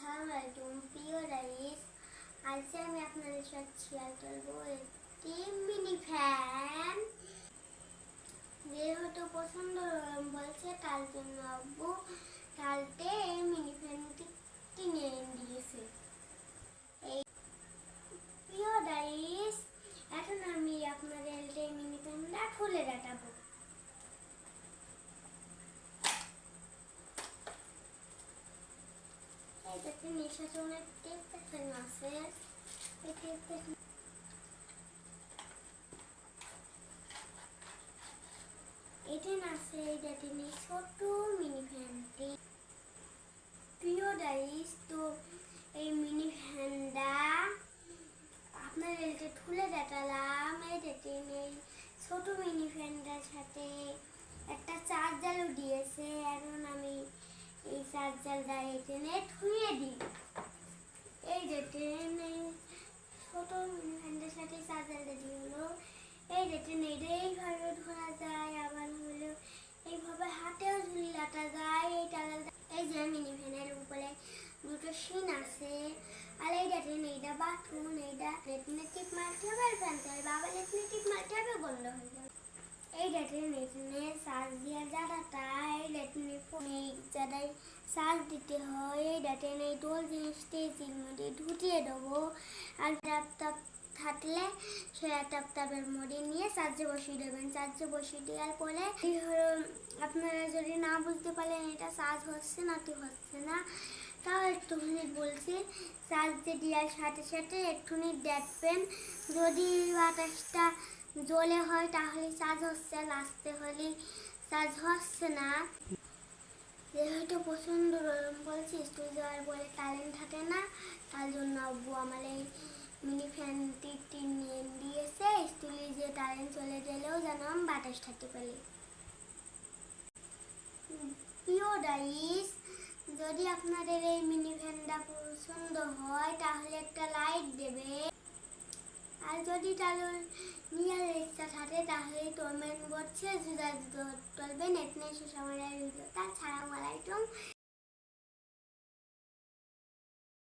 আসসালামু আলাইকুম প্রিয় রাইস আজকে আমি আপনাদের সাথে শেয়ার করব একটি মিনি ফ্যান। যেহেতু পছন্দ বলছে, তার জন্য আব্বু কালকে এই মিনি ফ্যানটি কিনে দিয়েছে। এই প্রিয় রাইস এখন আমি আপনাদের এই মিনি ফ্যানটা খুলে দেখাবো। নিঃশ্বাসনের টেপ দেখানো আছে এই টেপ দেখানো এটা আছে এটাতে নেই ছোট মিনি ফ্যানটি প্রিয় ডাইস তো এই মিনি ফ্যানটা আপনার এটা খুলে দেখালাম এটাতে নেই ছোট মিনি ফ্যানটার সাথে একটা চার্জারও দিয়েছে এখন আমি এই চার্জারটা এখানে ধুয়ে দিই এই যে ট্রেনে ছোট ফ্যানটার সাথে চার্জারটা দিয়ে হলো এই যে ট্রেনে এইভাবে ধরা যায়, আবার হলো এইভাবে হাতেও ঝুলাটা যায়, এই চার্জারটা এই যে মিনি ফ্যানের উপরে দুটো সিন আছে। আর এইটা ট্রেন এইটা বাথরুম, এইটা রেটনে টিপ মারতে হবে আর ফ্যান চালাবে আবার রেটনে টিপ মারতে হবে, বন্ধ হয়ে যাবে। এই রেটনে রেটনে চার্জ দিয়ে যারাটা এই রেটনে ফোনে যারাই চার্জ দিতে হয়। এই রেটনে এই দোল জিনিসটি মধ্যে ঢুকিয়ে দেবো। আর ল্যাপটপ সে ল্যাপটপের মধ্যে নিয়ে চার্জে বসিয়ে দেবেন। চার্জে বসিয়ে দেওয়ার পরে আপনারা যদি না বুঝতে পারেন এটা চার্জ হচ্ছে না, কি হচ্ছে না, তাও একটুখানি বলছি চার্জ দেওয়ার সাথে সাথে একটুখানি দেখবেন, যদি বাতাসটা জ্বলে হয় তাহলে চার্জ হচ্ছে লাস্টে হলে চার্জ হচ্ছে না। যেহেতু প্রচণ্ড গরম বলছি স্কুল যাওয়ার পরে কারেন্ট থাকে না, তার জন্য আব্বু আমার এই মিনি ফ্যানটি নিয়ে দিয়েছে স্কুলে যে কারেন্ট চলে গেলেও যেন আমি বাতাস থাকতে পারি। প্রিয় ডাইস, যদি আপনাদের এই মিনি ফ্যানটা পছন্দ হয়, তাহলে একটা লাইক দেবে। আর যদি তাহলে নিয়ে ইচ্ছা থাকে, তাহলে কমেন্ট বক্সে জুদা করবেন। এখানে শেষ আমার